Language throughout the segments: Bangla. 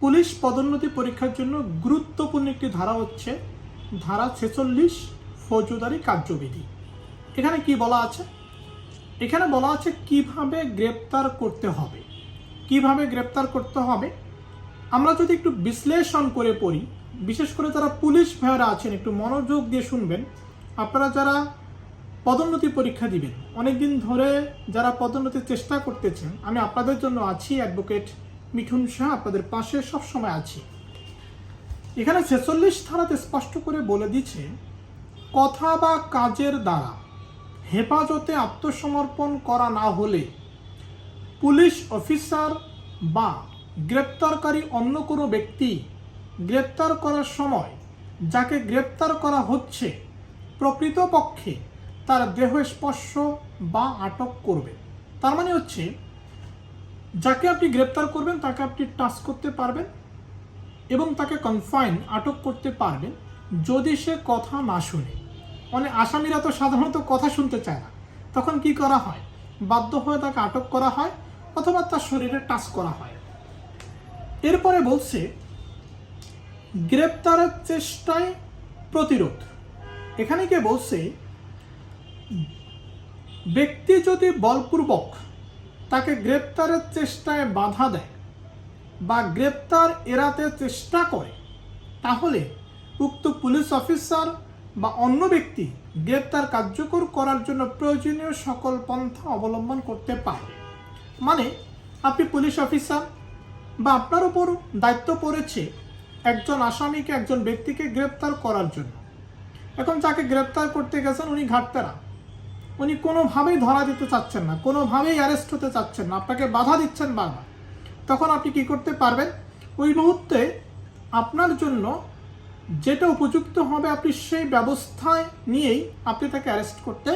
পুলিশ পদোন্নতি পরীক্ষার জন্য গুরুত্বপূর্ণ একটি ধারা হচ্ছে ধারা ছেচল্লিশ ফৌজদারি কার্যবিধি। এখানে কি বলা আছে? এখানে বলা আছে কীভাবে গ্রেপ্তার করতে হবে। কীভাবে গ্রেপ্তার করতে হবে? আমরা যদি একটু বিশ্লেষণ করে পড়ি, বিশেষ করে যারা পুলিশ ভাইয়েরা আছেন, একটু মনোযোগ দিয়ে শুনবেন। আপনারা যারা পদোন্নতি পরীক্ষা দিবেন, অনেকদিন ধরে যারা পদোন্নতির চেষ্টা করতেছেন, আমি আপনাদের জন্য আছি অ্যাডভোকেট মিঠুন শাহ আপনাদের পাশে সবসময় আছি। এখানে ছেচল্লিশ ধারাতে স্পষ্ট করে বলে দিচ্ছে, কথা বা কাজের দ্বারা হেফাজতে আত্মসমর্পণ করা না হলে পুলিশ অফিসার বা গ্রেপ্তারকারী অন্য কোনো ব্যক্তি গ্রেপ্তার করার সময় যাকে গ্রেপ্তার করা হচ্ছে প্রকৃতপক্ষে তার দেহ স্পর্শ বা আটক করবে। তার মানে হচ্ছে যাকে আপনি গ্রেপ্তার করবেন, তাকে আপনি টাচ করতে পারবেন এবং তাকে কনফাইন আটক করতে পারবেন যদি সে কথা না শুনে। মানে আসামিরা তো সাধারণত কথা শুনতে চায় না। তখন কি করা হয়? বাধ্য হয়ে তাকে আটক করা হয় অথবা তার শরীরে টাচ করা হয়। এরপরে বলছে, গ্রেপ্তারের চেষ্টায় প্রতিরোধ। এখানে কে বলছে, ব্যক্তি যদি বলপূর্বক তাকে গ্রেপ্তারের চেষ্টায় বাধা দেয় বা গ্রেপ্তার এড়াতে চেষ্টা করে, তাহলে উক্ত পুলিশ অফিসার বা অন্য ব্যক্তি গ্রেপ্তার কার্যকর করার জন্য প্রয়োজনীয় সকল পন্থা অবলম্বন করতে পারে। মানে আপনি পুলিশ অফিসার বা আপনার উপর দায়িত্ব পড়েছে একজন আসামিকে একজন ব্যক্তিকে গ্রেপ্তার করার জন্য। এখন যাকে গ্রেপ্তার করতে গেছেন, উনি ঘাটতেরা। উনি কোনোভাবেই ধরা দিতে চাচ্ছেন না, কোনোভাবেই অ্যারেস্ট হতে চাচ্ছেন না, আপনাকে বাধা দিচ্ছেন বারবার। তখন আপনি কি করতে পারবেন? ওই মুহূর্তে আপনার জন্য যেটা উপযুক্ত হবে আপনি সেই ব্যবস্থায় নিয়েই আপনি তাকে অ্যারেস্ট করতে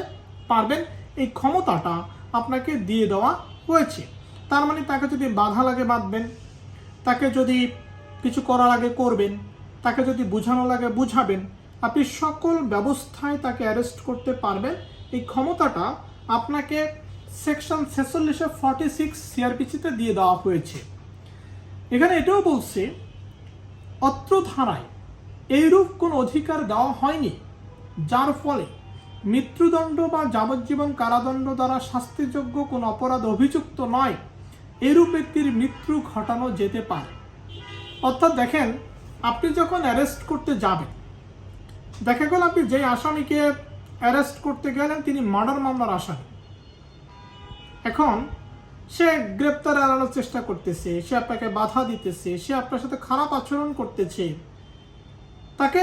পারবেন। এই ক্ষমতাটা আপনাকে দিয়ে দেওয়া হয়েছে। তার মানে তাকে যদি বাধা লাগে বাঁধবেন, তাকে যদি কিছু করার আগে করবেন, তাকে যদি বোঝানো লাগে বুঝাবেন, আপনি সকল ব্যবস্থায় তাকে অ্যারেস্ট করতে পারবেন। এই ক্ষমতাটা আপনাকে সেকশন ছেচল্লিশে ফর্টি সিক্স সিআরপিসিতে দিয়ে দেওয়া হয়েছে। এখানে এটাও বলছে, অত্র ধারায় এইরূপ কোন অধিকার দেওয়া হয়নি, যার ফলে মৃত্যুদণ্ড বা যাবজ্জীবন কারাদণ্ড দ্বারা শাস্তিযোগ্য কোন অপরাধ অভিযুক্ত নয় এরূপ ব্যক্তির মৃত্যু ঘটানো যেতে পারে। অর্থাৎ দেখেন, আপনি যখন অ্যারেস্ট করতে যাবেন, দেখা গেল আপনি যে আসামিকে অ্যারেস্ট করতে গেলেন তিনি মার্ডার মামলার আসামি। এখন সে গ্রেপ্তার এড়ানোর চেষ্টা করতেছে, সে আপনাকে বাধা দিতেছে, সে আপনার সাথে খারাপ আচরণ করতেছে। তাকে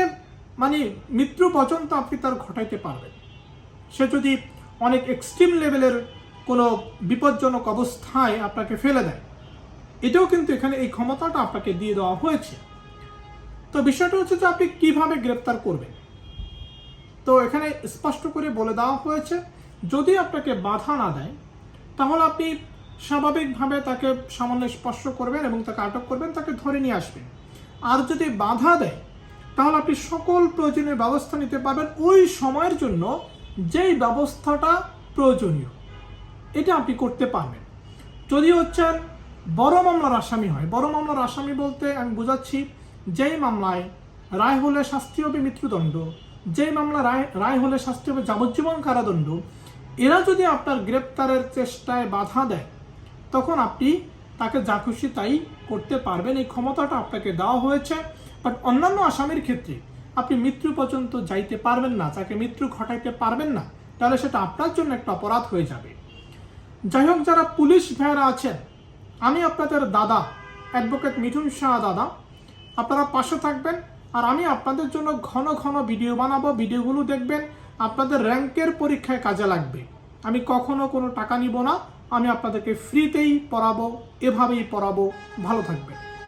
মানে মৃত্যু পর্যন্ত আপনি তার ঘটাইতে পারবেন। সে যদি অনেক এক্সট্রিম লেভেলের কোনো বিপজ্জনক অবস্থায় আপনাকে ফেলে দেয়, এটাও কিন্তু এখানে এই ক্ষমতাটা আপনাকে দিয়ে দেওয়া হয়েছে। তো বিষয়টা হচ্ছে যে আপনি কীভাবে গ্রেপ্তার করবেন? তো এখানে স্পষ্ট করে বলে দেওয়া হয়েছে, যদি আপনাকে বাধা না দেয়, তাহলে আপনি স্বাভাবিকভাবে তাকে সামান্য স্পর্শ করবেন এবং তাকে আটক করবেন, তাকে ধরে নিয়ে আসবেন। আর যদি বাধা দেয়, তাহলে আপনি সকল প্রয়োজনীয় ব্যবস্থা নিতে পারবেন ওই সময়ের জন্য যেই ব্যবস্থাটা প্রয়োজনীয়। এটা আপনি করতে পারবেন। যদি হচ্ছেন বড় মামলার আসামি হয়, বড় মামলার আসামি বলতে আমি বোঝাচ্ছি, যেই মামলায় রায় হলে শাস্তি হবে মৃত্যুদণ্ড যেই মামলা রায় রায় হলে শাস্তি হবে যাবজ্জীবন কারাদণ্ড, এরা যদি আপনার গ্রেপ্তারের চেষ্টায় বাধা দেয়, তখন আপনি তাকে যা খুশি তাই করতে পারবেন। এই ক্ষমতাটা আপনাকে দেওয়া হয়েছে। বাট অন্যান্য আসামির ক্ষেত্রে আপনি মৃত্যু পর্যন্ত যাইতে পারবেন না তাকে মৃত্যু ঘটাইতে পারবেন না, তাহলে সেটা আপনার জন্য একটা অপরাধ হয়ে যাবে। যাই হোক, যারা পুলিশ ভাইয়েরা আছেন, আমি আপনাদের দাদা অ্যাডভোকেট মিঠুন শাহ দাদা, আপনারা পাশে থাকবেন। আর আমি আপনাদের জন্য ঘন ঘন ভিডিও বানাবো। ভিডিওগুলো দেখবেন আপনাদের র্যাঙ্কের পরীক্ষায় কাজে লাগবে। আমি কখনো কোনো টাকা নিব না। আমি আপনাদেরকে ফ্রিতেই পড়াবো, এভাবেই পড়াবো। ভালো থাকবেন।